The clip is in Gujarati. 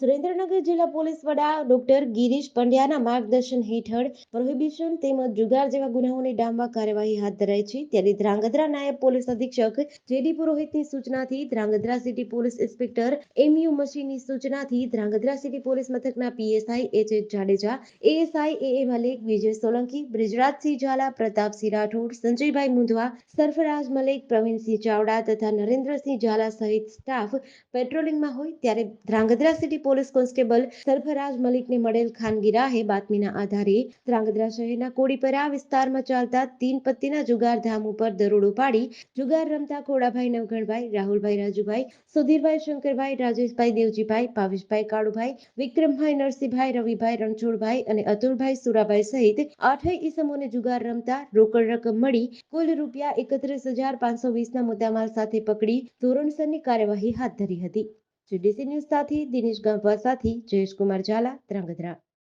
સુરેન્દ્રનગર જિલ્લા પોલીસ વડા ડોક્ટર ગિરીશ પંડ્યાના માર્ગદર્શન હેઠળ પ્રોહિબિશન તેમજ જુગાર જેવા ગુનાઓને ડામવા કાર્યવાહી હાથ ધરાઈ છે. ત્યારે ધ્રાંગધ્રા નાયબ પોલીસ અધિક્ષક જેડી પુરોહિતની સૂચનાથી Dhrangadhra city police inspector M મશીની સૂચનાથી ધ્રાંગધ્રા સિટી પોલીસ મથકના PSI H H Jadeja, ASI A A Malik, Vijay Solanki, Brijrajsinh Zala, Pratapsinh Rathod, Sanjaybhai Mundhva, Sarfaraj Malik, Pravinsinh Chavda તથા નરેન્દ્રસિંહ ઝાલા સહિત સ્ટાફ પેટ્રોલિંગમાં હોય ત્યારે Dhrangadhra city police constable Sarfaraj મલિકને મળેલ ખાનગી રાહે બાતમીના આધારે ધ્રાંગધ્રા શહેરના કોડીપરા વિસ્તારમાં ચાલતા તીન પત્તીના જુગાર ધામ ઉપર દરોડો પાડી જુગાર રમતા ખોડાભાઈ નવઘણભાઈ રાહુલભાઈ, રાજુભાઈ, સુધીરભાઈ, શંકરભાઈ, રાજેશભાઈ, દેવજીભાઈ ભાવેશભાઈ કાળુભાઈ, વિક્રમભાઈ, નરસિંહભાઈ, રવિભાઈ, રણછોડભાઈ અને અતુલભાઈ, સુરાભાઈ સહિત આઠેય ઈસમોને જુગાર રમતા રોકડ રકમ મળી કુલ રૂપિયા એકત્રીસ હજાર પાંચસો વીસના મુદ્દામાલ સાથે પકડી ધોરણસરની કાર્યવાહી હાથ ધરી હતી. જીડીસી ન્યૂઝ સાથે દિનેશ ગાંભવા સાથે જયેશકુમાર ઝાલા ધ્રાંગધ્રા.